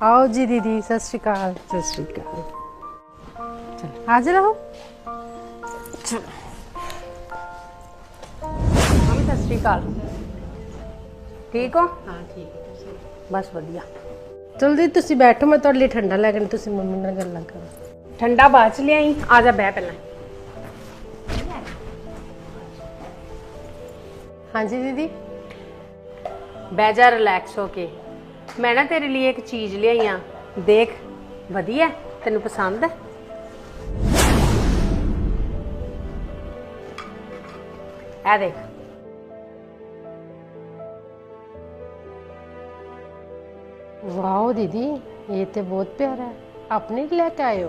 ਆਓ ਜੀ ਦੀਦੀ ਸਤਿ ਸ਼੍ਰੀ ਅਕਾਲ। ਸਤਿ ਸ਼੍ਰੀ ਅਕਾਲ। ਚਲ ਹਾਜ਼ਰ ਰਹੋ। ਚਲ ਸਤਿ ਸ਼੍ਰੀ ਅਕਾਲ। ਠੀਕ ਹੋ? ਹਾਂ ਠੀਕ ਬਸ ਵਧੀਆ। ਜਲਦੀ ਤੁਸੀਂ ਬੈਠੋ ਮੈਂ ਤੁਹਾਡੇ ਲਈ ਠੰਡਾ ਲੈ ਕੇ ਤੁਸੀਂ ਮੰਮੀ ਨਾਲ ਗੱਲਾਂ ਕਰੋ। ਠੰਡਾ ਬਾਅਦ ਚ ਲਿਆਈ ਆ ਜਾ ਬਹਿ ਪਹਿਲਾਂ। ਹਾਂਜੀ ਦੀਦੀ। ਬਹਿ ਜਾ ਰਿਲੈਕਸ ਹੋ ਕੇ। ਮੈਂ ਨਾ ਤੇਰੇ ਲਈ ਇੱਕ ਚੀਜ਼ ਲਿਆਈ ਆ। ਦੇਖ ਵਧੀਆ ਤੈਨੂੰ ਪਸੰਦ ਹੈ? ਆ ਦੇਖ। ਵਾਓ ਦੀਦੀ ਇਹ ਤੇ ਬਹੁਤ ਪਿਆਰਾ ਹੈ। ਆਪਣੇ ਲਈ ਲੈ ਕੇ ਆਏ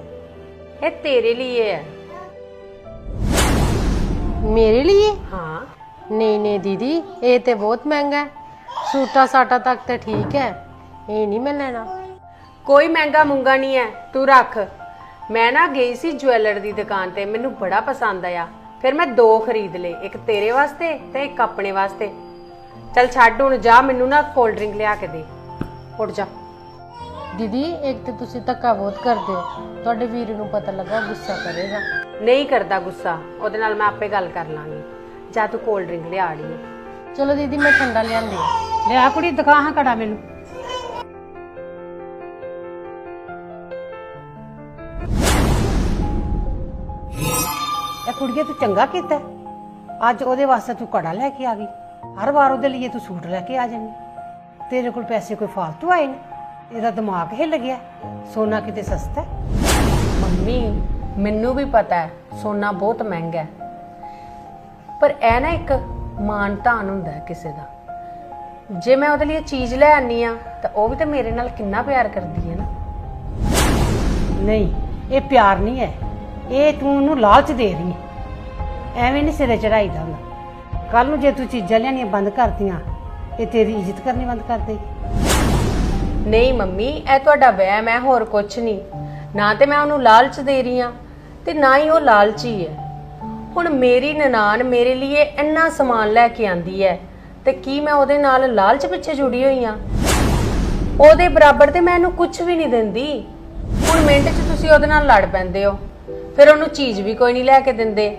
ਇਹ ਤੇਰੇ ਲਈ ਹੈ। ਮੇਰੇ ਲਈ? ਹਾਂ। ਨਹੀਂ ਨਹੀਂ ਦੀਦੀ ਇਹ ਤੇ ਬਹੁਤ ਮਹਿੰਗਾ ਹੈ। ਸੂਟਾ ਸਾਟਾ ਤੱਕ ਤਾਂ ਠੀਕ ਹੈ। ਇਹ ਨਹੀਂ ਮੈਂ ਲੈਣਾ। ਕੋਈ ਮਹਿੰਗਾ ਮੁੰਗਾ ਨਹੀਂ ਹੈ ਤੂੰ ਰੱਖ। ਮੈਂ ਨਾ ਗਈ ਸੀ ਜੁਐਲਰ ਦੀ ਦੁਕਾਨ ਤੇ ਮੈਨੂੰ ਬੜਾ ਪਸੰਦ ਆਇਆ। ਫਿਰ ਮੈਂ ਦੋ ਖਰੀਦ ਲਏ ਇੱਕ ਤੇਰੇ ਵਾਸਤੇ ਤੇ ਇੱਕ ਆਪਣੇ ਵਾਸਤੇ। ਚਲ ਛੱਡ ਹੁਣ ਜਾ ਮੈਨੂੰ ਨਾ ਕੋਲਡ ਡਰਿੰਕ ਲਿਆ ਕੇ ਦੇ। ਉੱਠ ਜਾ। ਦੀਦੀ ਇੱਕ ਤੇ ਤੁਸੀਂ ਧੱਕਾ ਬਹੁਤ ਕਰਦੇ ਹੋ। ਤੁਹਾਡੇ ਵੀਰ ਨੂੰ ਪਤਾ ਲੱਗਾ ਗੁੱਸਾ ਕਰੇਗਾ। ਨਹੀਂ ਕਰਦਾ ਗੁੱਸਾ ਉਹਦੇ ਨਾਲ ਮੈਂ ਆਪੇ ਗੱਲ ਕਰ ਲਾਂਗੀ। ਜਾ ਤੂੰ ਕੋਲਡ ਡਰਿੰਕ ਲਿਆ ਅੜੀਏ ਚਲੋ ਦੀਦੀ ਮੈਂ ਠੰਡਾ ਲਿਆਂਦੀ ਲਿਆ ਕੁੜੀ ਦਿਖਾ ਹਾਂ ਕੜਾ ਮੈਨੂੰ। ਇਹ ਕੁੜੀਏ ਤੂੰ ਚੰਗਾ ਕੀਤਾ ਹੈ। ਅੱਜ ਉਹਦੇ ਵਾਸਤੇ ਤੂੰ ਕੜਾ ਲੈ ਕੇ ਆ ਗਈ। ਹਰ ਵਾਰ ਉਹਦੇ ਲਈ ਤੂੰ ਸੂਟ ਲੈ ਕੇ ਆ ਜਾਂਦੀ ਤੇਰੇ ਕੋਲ ਪੈਸੇ ਕੋਈ ਫालतू ਆਏ ਨੇ। ਇਹਦਾ ਦਿਮਾਗ ਹਿੱਲ ਗਿਆ ਸੋਨਾ ਕਿਤੇ ਸਸਤਾ ਹੈ। ਮੰਮੀ ਮੈਨੂੰ ਵੀ ਪਤਾ ਹੈ ਸੋਨਾ ਬਹੁਤ ਮਹਿੰਗਾ ਹੈ। ਪਰ ਇਹ ਨਾ ਇੱਕ ਮਾਨ ਤਾਨ ਹੁੰਦਾ ਹੈ ਕਿਸੇ ਦਾ। ਜੇ ਮੈਂ ਉਹਦੇ ਲਈ ਇਹ ਚੀਜ਼ ਲੈ ਆਨੀ ਆ ਤਾਂ ਉਹ ਵੀ ਤਾਂ ਮੇਰੇ ਨਾਲ ਕਿੰਨਾ ਪਿਆਰ ਕਰਦੀ ਹੈ ਨਾ। ਨਹੀਂ ਇਹ ਪਿਆਰ ਨਹੀਂ ਹੈ। ਇਹ ਤੂੰ ਉਹਨੂੰ ਲਾਲਚ ਦੇ ਰਹੀ ਹੈ। ਐਵੇਂ ਨਹੀਂ ਸਿਰੇ ਚੜਾਈ ਹੁੰਦਾ। ਕੱਲ ਨੂੰ ਜੇ ਤੂੰ ਚੀਜ਼ਾਂ ਲਿਆਉਣੀਆਂ ਬੰਦ ਕਰਤੀਆਂ, ਇਹ ਤੇਰੀ ਇੱਜ਼ਤ ਕਰਨੀ ਬੰਦ ਕਰ ਦੇਗੀ। ਨਹੀਂ ਮੰਮੀ, ਇਹ ਤੁਹਾਡਾ ਵਹਿਮ ਹੈ, ਹੋਰ ਕੁਝ ਨਹੀਂ। ਨਾ ਤੇ ਮੈਂ ਉਹਨੂੰ ਲਾਲਚ ਦੇ ਰਹੀ ਆ ਤੇ ਨਾ ਹੀ ਉਹ ਲਾਲਚੀ ਹੈ ਹੁਣ ਮੇਰੀ ਨਨਾਣ ਮੇਰੇ ਲਈ ਇੰਨਾ ਸਮਾਨ ਲੈ ਕੇ ਆਂਦੀ ਹੈ ਤੇ ਕੀ ਮੈਂ ਉਹਦੇ ਨਾਲ ਲਾਲਚ ਪਿੱਛੇ ਜੁੜੀ ਹੋਈ ਆ ਉਹਦੇ ਬਰਾਬਰ ਤੇ ਮੈਂ ਇਹਨੂੰ ਕੁਝ ਵੀ ਨਹੀਂ ਦਿੰਦੀ। ਹੁਣ ਮਿੰਟ 'ਚ ਤੁਸੀਂ ਉਹਦੇ ਨਾਲ ਲੜ ਪੈਂਦੇ ਹੋ। ਫਿਰ ਉਹਨੂੰ ਚੀਜ਼ ਵੀ ਕੋਈ ਨਹੀਂ ਲੈ ਕੇ ਦਿੰਦੇ।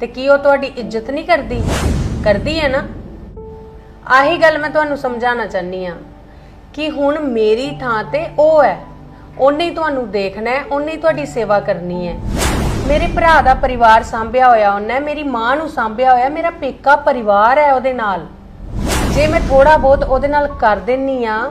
ਤੇ ਕੀ ਉਹ ਤੁਹਾਡੀ ਇੱਜ਼ਤ ਨਹੀਂ ਕਰਦੀ? ਕਰਦੀ ਹੈ ਨਾ? ਆਹੀ ਗੱਲ ਮੈਂ ਤੁਹਾਨੂੰ ਸਮਝਾਉਣਾ ਚਾਹਨੀ ਆ ਕਿ ਹੁਣ ਮੇਰੀ ਥਾਂ ਤੇ ਉਹ ਹੈ। ਉਹਨੇ ਹੀ ਤੁਹਾਨੂੰ ਦੇਖਣਾ ਹੈ, ਉਹਨੇ ਹੀ ਤੁਹਾਡੀ ਸੇਵਾ ਕਰਨੀ ਹੈ। ਮੇਰੇ ਭਰਾ ਦਾ ਪਰਿਵਾਰ ਸਾਂਭਿਆ ਹੋਇਆ ਉਹਨੇ, ਮੇਰੀ ਮਾਂ ਨੂੰ ਸਾਂਭਿਆ ਹੋਇਆ, ਮੇਰਾ ਪੇਕਾ ਪਰਿਵਾਰ ਹੈ ਉਹਦੇ ਨਾਲ। ਜੇ ਮੈਂ ਥੋੜਾ ਬਹੁਤ ਉਹਦੇ ਨਾਲ ਕਰ ਦਿੰਨੀ ਆ